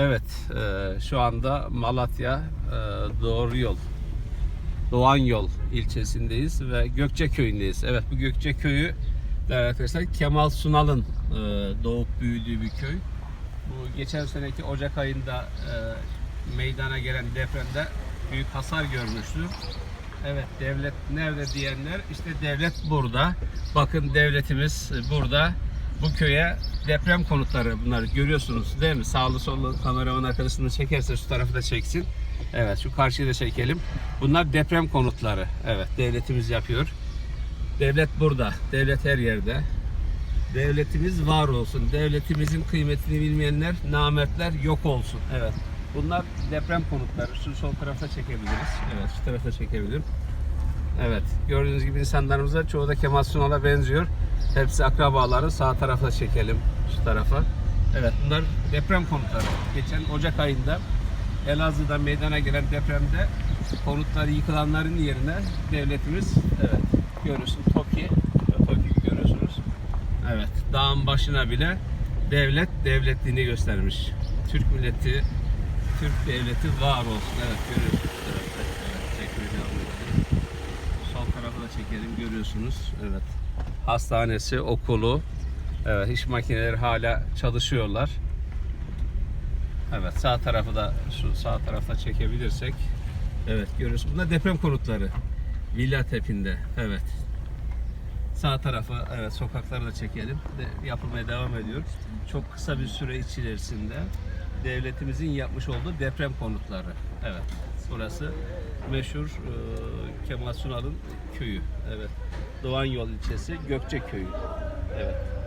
Evet, e, şu anda Malatya e, Doğru Yol, Doğan Yol ilçesindeyiz ve Gökçe köyündeyiz. Evet, bu Gökçe köyü arkadaşlar Kemal Sunal'ın e, doğup büyüdüğü bir köy. Bu geçen seneki Ocak ayında e, meydana gelen depremde büyük hasar görmüştü. Evet, devlet nerede diyenler işte devlet burada. Bakın devletimiz burada. Bu köye deprem konutları bunları görüyorsunuz değil mi? Sağlı sollu kameraman arkasını çekerse şu tarafı da çeksin. Evet şu karşıyı da çekelim. Bunlar deprem konutları. Evet devletimiz yapıyor. Devlet burada. Devlet her yerde. Devletimiz var olsun. Devletimizin kıymetini bilmeyenler, namertler yok olsun. Evet. Bunlar deprem konutları. Şu sol tarafta çekebiliriz. Evet, şu tarafta çekebilirim. Evet. Gördüğünüz gibi insanlarımıza çoğu da Kemal Sunal'a benziyor. Hepsi akrabaları. Sağ tarafa çekelim. Şu tarafa. Evet. Bunlar deprem konutları. Geçen Ocak ayında Elazığ'da meydana gelen depremde konutları yıkılanların yerine devletimiz evet görüyorsun TOKİ TOKİ'yi görüyorsunuz. Evet dağın başına bile devlet devletliğini göstermiş. Türk milleti Türk devleti var olsun. Evet görüyorsunuz. Evet, evet. Çekmeye devam edelim. Sol tarafı da çekelim görüyorsunuz. Evet. Hastanesi, okulu. Evet iş makineleri hala çalışıyorlar. Evet sağ tarafı da şu sağ tarafta çekebilirsek. Evet görüyorsunuz. Bunlar deprem konutları. Villa tepinde. Evet. Sağ tarafı evet sokakları da çekelim. De, yapılmaya devam ediyor. Çok kısa bir süre içerisinde devletimizin yapmış olduğu deprem konutları. Evet. Burası meşhur e, Kemal Sunal'ın köyü. Evet. Doğan Yol ilçesi Gökçe köyü. Evet.